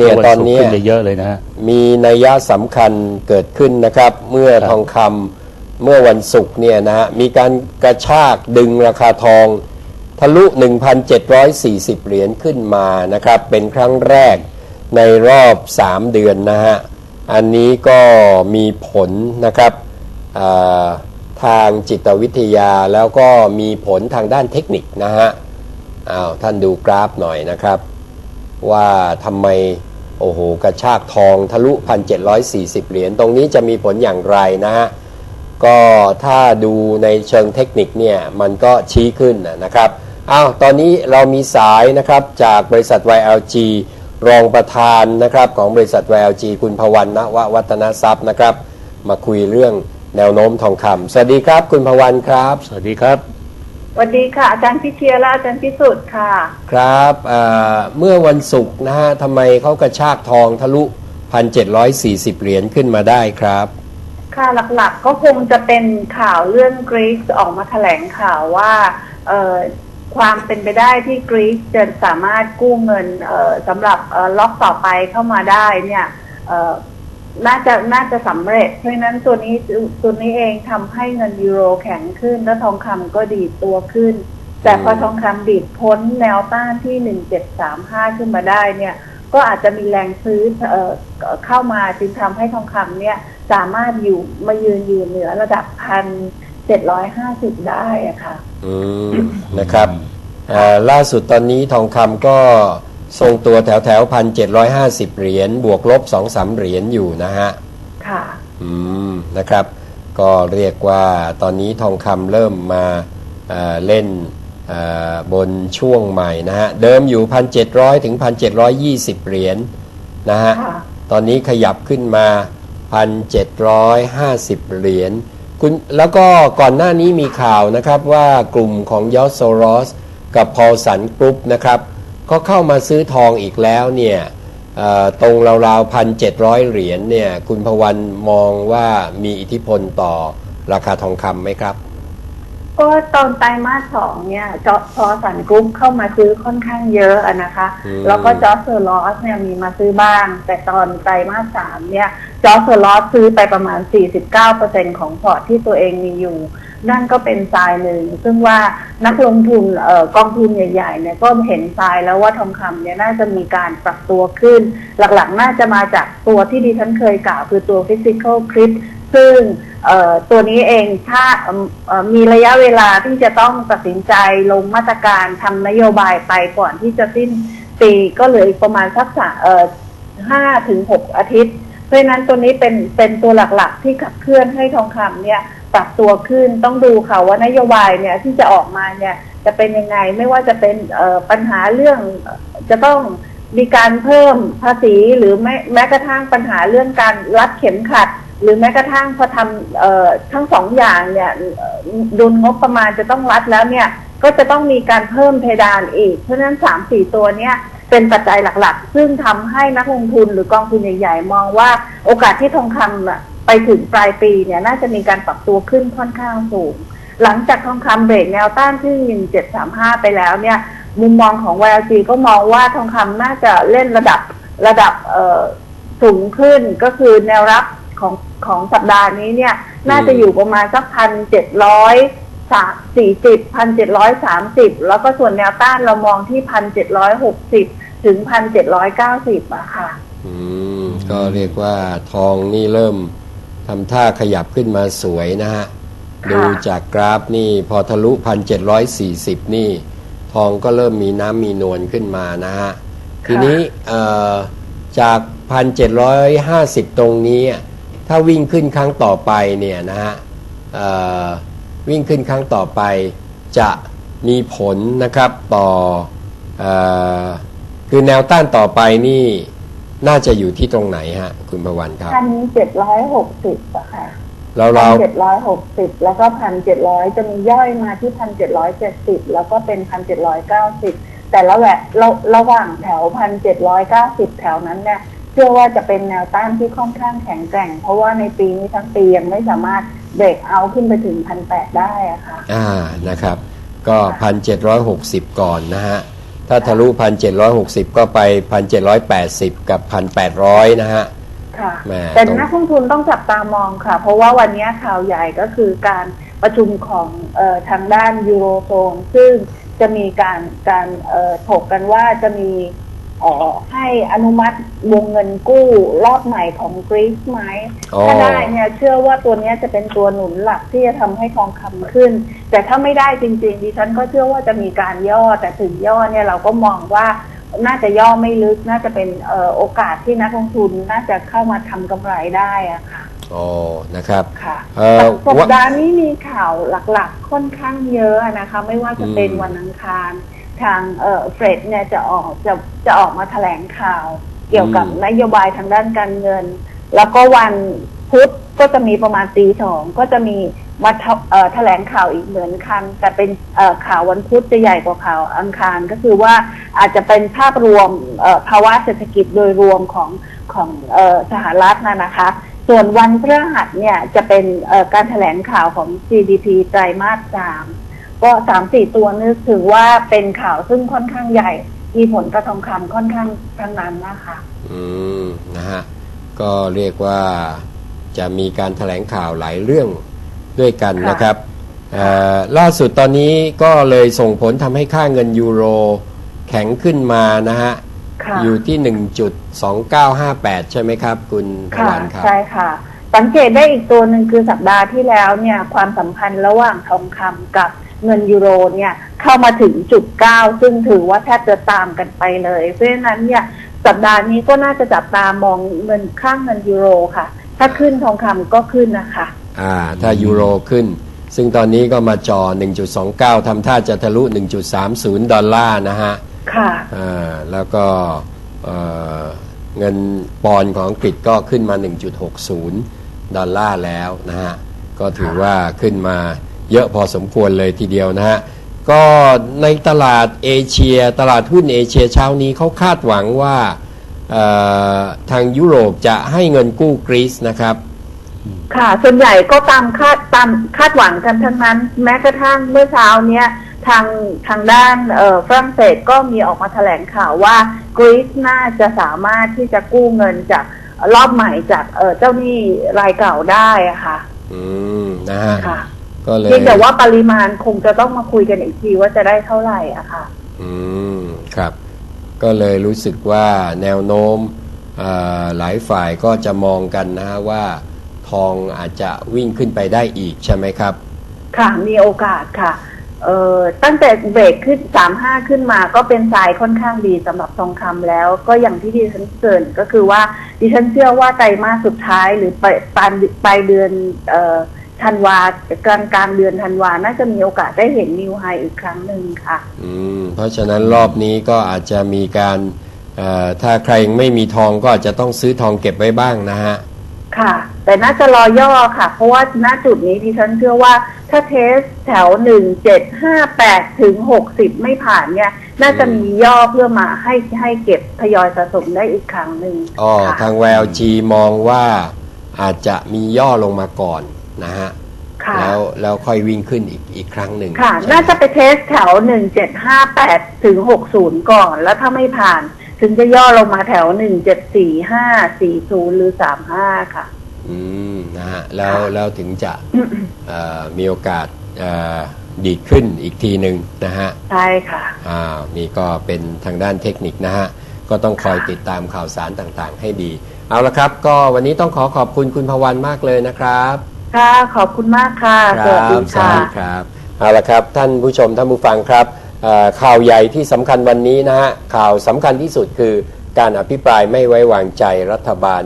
เนี่ยวัตอนศุกร์เนี้ยขึ้นไปเยอะเลยนะฮะมีนัยยะสำคัญเกิดขึ้นนะครับ เมื่อครับทองคำเมื่อวันศุกร์เนี่ยนะฮะมีการกระชากดึงราคาทอง ทะลุ 1,740 เหรียญขึ้นมานะครับ เป็นครั้งแรกในรอบ 3 เดือนนะฮะ อันนี้ก็มีผลนะครับอ่าทางจิตวิทยาแล้วก็มีผลทางด้านเทคนิคนะฮะอ้าวท่านดูกราฟหน่อยนะครับ ว่าทำไม โอ้โห กระชากทองทะลุ 1,740 เหรียญ ตรงนี้จะมีผลอย่างไรนะฮะ ก็ถ้าดูในเชิงเทคนิคเนี่ย มันก็ชี้ขึ้นนะครับอ้าวตอนนี้เรามีสายนะครับจากบริษัท YLG รองประธานนะครับของบริษัท YLG คุณพวันณววัฒนทรัพย์นะครับ มาคุยเรื่องแนวโน้มทองคำสวัสดีครับ คุณพวันครับ สวัสดีครับ สวัสดีค่ะ อาจารย์พิเชียร์และอาจารย์พิสุทธิ์ค่ะ ครับเอ่อเมื่อวันศุกร์นะฮะทำไมเขากระชากทองทะลุ 1,740 เหรียญขึ้นมาได้ครับ ค่ะหลักๆก็คงจะเป็นข่าวเรื่องกรีซออกมาแถลงข่าวว่าเอ่อความเป็นไปได้ที่กรีซจะสามารถกู้เงินเอ่อสำหรับเอ่อล็อกต่อไปเข้ามาได้เนี่ยเอ่อ น่าจะน่าจะสำเร็จ เพราะฉะนั้นตัวนี้ตัวนี้เองทำให้เงินยูโรแข็งขึ้น แล้วทองคำก็ดีดตัวขึ้น แต่พอทองคำดีดพ้นแนวต้านที่1735ขึ้นมาได้เนี่ย ก็อาจจะมีแรงซื้อเอ่อเข้ามาจึงทำให้ทองคำเนี่ยสามารถอยู่มายืนอยู่เหนือระดับพันเจ็ดร้อยห้าสิบได้อะค่ะ อืมนะครับเอ่อล่าสุดตอนนี้ทองคำก็ ทรงตัวแถวแถวพันเจ็ดร้อยห้าสิบเหรียญบวกลบสองสามเหรียญอยู่นะฮะ ค่ะ อืมนะครับ ก็เรียกว่าตอนนี้ทองคำเริ่มมาเอ่อเล่นเอ่อบนช่วงใหม่นะฮะ เดิมอยู่พันเจ็ดร้อยถึงพันเจ็ดร้อยยี่สิบเหรียญนะฮะค่ะตอนนี้ขยับขึ้นมา1,750เหรียญคุณแล้วก็ก่อนหน้านี้มีข่าวนะครับว่ากลุ่มของยอสโซรอสกับพอลสันกรุ๊ปนะครับ ก็เข้ามาซื้อทองอีกแล้วเนี่ยเอ่อตรงราวๆพันเจ็ดร้อยเหรียญเนี่ยคุณพวันมองว่ามีอิทธิพลต่อราคาทองคำไหมครับ ก็ตอนไตรมาสสองเนี่ยจอพอสันกรุ๊ปเข้ามาซื้อค่อนข้างเยอะอะนะคะอืมแล้วก็จอร์จเซอร์ลอสเนี่ยมีมาซื้อบ้าง แต่ตอนไตรมาสสามเนี่ยจอร์จเซอร์ลอสซื้อไปประมาณ 49%ของพอร์ตที่ตัวเองมีอยู่ นั่นก็เป็นทรายหนึ่งซึ่งว่านักลงทุนเอ่อกองทุนใหญ่ๆเนี่ยก็เห็นทรายแล้วว่าทองคำเนี่ยน่าจะมีการปรับตัวขึ้น หลักๆ น่าจะมาจากตัวที่ดิฉันเคยกล่าว คือตัว physical crit ซึ่งตัวนี้เองถ้ามีระยะเวลาที่จะต้องตัดสินใจลงมาตรการทำนโยบายไปก่อนที่จะสิ้นปีก็เหลืออีกประมาณสักสามเอ่อห้าถึงหกอาทิตย์ เพราะนั้นตัวนี้เป็นเป็นตัวหลักๆ ที่ขับเคลื่อนให้ทองคำเนี่ย ปรับตัวขึ้นต้องดูค่ะว่านโยบายเนี่ยที่จะออกมาเนี่ยจะเป็นยังไงไม่ว่าจะเป็นปัญหาเรื่องจะต้องมีการเพิ่มภาษีหรือแม้แม้กระทั่งปัญหาเรื่องการรัดเข็มขัด หรือแม้กระทั่งพอทำออทั้งสองอย่างเนี่ยดุลงบประมาณจะต้องรัดแล้วเนี่ยก็จะต้องมีการเพิ่มเพดานอีก เพราะฉะนั้นสามสี่ตัวเนี่ยเป็นปัจจัยหลักๆ ซึ่งทำให้นักลงทุนหรือกองทุนใหญ่ๆ มองว่าโอกาสที่ทองคำอะ ไปถึงปลายปีเนี่ยน่าจะมีการปรับตัวขึ้นค่อนข้างสูง หลังจากทองคำเบรกแนวต้านที่ 1735 ไปแล้วเนี่ย มุมมองของ YLG ก็มองว่าทองคำน่าจะเล่นระดับระดับสูงขึ้นก็คือแนวรับของของสัปดาห์นี้เนี่ย น่าจะอยู่ประมาณสักพันเจ็ดร้อยสี่สิบพันเจ็ดร้อยสามสิบแล้วก็ส่วนแนวต้านเรามองที่พันเจ็ดร้อยหกสิบถึงพันเจ็ดร้อยเก้าสิบอะค่ะ อืม ก็เรียกว่าทองนี่เริ่ม ทำท่าขยับขึ้นมาสวยนะฮะค่ะดูจากกราฟนี่พอทะลุพันเจ็ดร้อยสี่สิบนี่ ทองก็เริ่มมีน้ำมีนวลขึ้นมานะฮะ ทีนี้เอ่อจากพันเจ็ดร้อยห้าสิบตรงนี้อะถ้าวิ่งขึ้นครั้งต่อไปเนี่ยนะฮะเอ่อวิ่งขึ้นครั้งต่อไปจะมีผลนะครับต่อเอ่อคือแนวต้านต่อไปนี่ น่าจะอยู่ที่ตรงไหนฮะ คุณประวันครับพันเจ็ดร้อยหกสิบอะค่ะเราพัเรานเจ็ดร้อยหกสิบแล้วก็พันเจ็ดร้อยจะมีย่อยมาที่พันเจ็ดร้อยเจ็ดสิบแล้วก็เป็นพันเจ็ดร้อยเก้าสิบแต่ละแหวะระระหว่างแถวพันเจ็ดร้อยเก้าสิบแถวนั้นเนี่ยเชื่อว่าจะเป็นแนวต้านที่ค่อนข้างแข็งแกร่ง เพราะว่าในปีนี้ทั้งปียังไม่สามารถเบรกเอาขึ้นไปถึงพันแปดได้อะค่ะ อ่านะครับ ก็พันเจ็ดร้อยหกสิบก่อนนะฮะ ถ้าทะลุ1,760ก็ไป1,780กับ1,800นะฮะค่ะแหม่แต่ตรงนักลงทุนต้องจับตามองค่ะ เพราะว่าวันนี้ข่าวใหญ่ก็คือการประชุมของเออทางด้านยูโรโซนซึ่งจะมีการการเอ่อถกกันว่าจะมี เอ่อให้อนุมัติวงเงินกู้รอบใหม่ของกรีซไหมอ๋อถ้าได้เนี่ยเชื่อว่าตัวเนี้ยจะเป็นตัวหนุนหลักที่จะทำให้ทองคำขึ้น แต่ถ้าไม่ได้จริงๆดิฉันก็เชื่อว่าจะมีการย่อแต่ถึงย่อเนี่ยเราก็มองว่าน่าจะย่อไม่ลึกน่าจะเป็นเอ่อโอกาสที่นักลงทุนน่าจะเข้ามาทำกำไรได้อะค่ะอ๋อนะครับค่ะเอ่อสัปวะดาห์นี้มีข่าวหลักๆ ค่อนข้างเยอะนะคะ ไม่ว่าจะเป็นอืมวันอังคาร ทางเอ่อเฟรดเนี่ยจะออกจะจะออกมาแถลงข่าว เกี่ยวกับนโยบายทางด้านการเงิน แล้วก็วันพุธก็จะมีประมาณตีสองก็จะมีมาทเอ่อแถลงข่าวอีกเหมือนกันแต่เป็นเอ่อข่าววันพุธจะใหญ่กว่าข่าวอังคารก็คือว่าอาจจะเป็นภาพรวมเอ่อภาวะเศรษฐกิจโดยรวมของของเอ่อสหรัฐนะนะคะ ส่วนวันพฤหัสเนี่ยจะเป็นเอ่อการแถลงข่าวของ GDP ไตรมาสสาม ก็สามสี่ตัวนึกถือว่าเป็นข่าวซึ่งค่อนข้างใหญ่ มีผลกระทองคำค่อนข้างทั้งนั้นนะคะ อืมนะฮะก็เรียกว่าจะมีการแถลงข่าวหลายเรื่องด้วยกันค่ะ นะครับเอ่อล่าสุดตอนนี้ก็เลยส่งผลทำให้ค่าเงินยูโรแข็งขึ้นมานะฮะ ค่ะอยู่ที่ 1.2958 ใช่ไหมครับ คุณพค่ะวันครับ ใช่ค่ะ สังเกตได้อีกตัวหนึ่งคือสัปดาห์ที่แล้วเนี่ย ความสัมพันธ์ระหว่างทองคำกับ เงินยูโรเนี่ยเข้ามาถึงจุดเก้าซึ่งถือว่าแทบจะตามกันไปเลย เพราะฉะนั้นเนี่ยสัปดาห์นี้ก็น่าจะจับตามองเงินค่างเงินยูโรค่ะ ถ้าขึ้นทองคำก็ขึ้นนะคะ อ่า ถ้ายูโรขึ้น ซึ่งตอนนี้ก็มาจอ 1.29ทำท่าจะทะลุ 1.30 ดอลลาร์นะฮะ ค่ะ อ่า แล้วก็เอ่อเงินปอนด์ของอังกฤษก็ขึ้นมา 1.60 ดอลลาร์แล้วนะฮะ ก็ถือว่าขึ้นมา เยอะพอสมควรเลยทีเดียวนะฮะ ก็ในตลาดเอเชีย ตลาดหุ้นเอเชียเช้านี้เขาคาดหวังว่าเอ่อทางยุโรปจะให้เงินกู้กรีซนะครับ ค่ะ ส่วนใหญ่ก็ตามคาดตามคาดหวังกันทั้งนั้น แม้กระทั่งเมื่อเช้าเนี้ยทางทางด้านเอ่อฝรั่งเศสก็มีออกมาแถลงข่าวว่ากรีซน่าจะสามารถที่จะกู้เงินจากรอบใหม่จากเอ่อเจ้าหนี้รายเก่าได้อะค่ะ อืม นะฮะค่ะ ก็เลยเพียงแต่ว่าปริมาณคงจะต้องมาคุยกันอีกทีว่าจะได้เท่าไหร่อะค่ะ อืมครับ ก็เลยรู้สึกว่าแนวโน้มเอ่อหลายฝ่ายก็จะมองกันนะฮะว่าทองอาจจะวิ่งขึ้นไปได้อีกใช่ไหมครับ ค่ะมีโอกาสค่ะเอ่อตั้งแต่เบรกขึ้นสามห้าขึ้นมาก็เป็นสายค่อนข้างดีสำหรับทองคำแล้ว ก็อย่างที่ดิฉันเกรินก็คือว่าดิฉันเชื่อว่าไตรมาสสุดท้ายหรือปลายปลายปลายเดือนเอ่อ ธันวากลางกลางเดือนธันวาน่าจะมีโอกาสได้เห็นนิวไฮอีกครั้งหนึ่งค่ะ อืมเพราะฉะนั้นรอบนี้ก็อาจจะมีการเอ่อถ้าใครยังไม่มีทองก็อาจจะต้องซื้อทองเก็บไว้บ้างนะฮะ ค่ะ แต่น่าจะรอย่อค่ะ เพราะว่าณจุดนี้ดิฉันเชื่อว่าถ้าเทสแถวหนึ่งเจ็ดห้าแปดถึงหกสิบไม่ผ่านเนี่ย น่าจะมีย่อเพื่อมาให้ให้เก็บทยอยสะสมได้อีกครั้งหนึ่งอ๋อ ค่ะ ทางแววจีมองว่าอาจจะมีย่อลงมาก่อน นะฮะค่ะแล้วแล้วค่อยวิ่งขึ้นอีกอีกครั้งหนึ่งค่ะ ใช่ไหมน่าจะไปเทสแถวหนึ่งเจ็ดห้าแปดถึงหกศูนย์ก่อน แล้วถ้าไม่ผ่าน ถึงจะย่อลงมาแถวหนึ่งเจ็ดสี่ห้าสี่ศูนย์หรือสามห้าค่ะ อืมนะฮะแล้วค่ะแล้วถึงจะเอ่อมีโอกาสเอ่อดีดขึ้นอีกทีหนึ่งนะฮะ ใช่ค่ะ อ่านี่ก็เป็นทางด้านเทคนิคนะฮะ ก็ต้องคอยค่ะติดตามข่าวสารต่างๆ ให้ดี เอาละครับ ก็วันนี้ต้องขอขอบคุณคุณพวันมากเลยนะครับ ค่ะ ขอบคุณมากค่ะสวัสดีสวัค่ะ สดีครับ เอาละครับ ท่านผู้ชมท่านผู้ฟังครับเอ่อข่าวใหญ่ที่สำคัญวันนี้นะฮะข่าวสำคัญที่สุดคือการอภิปรายไม่ไว้วางใจรัฐบาล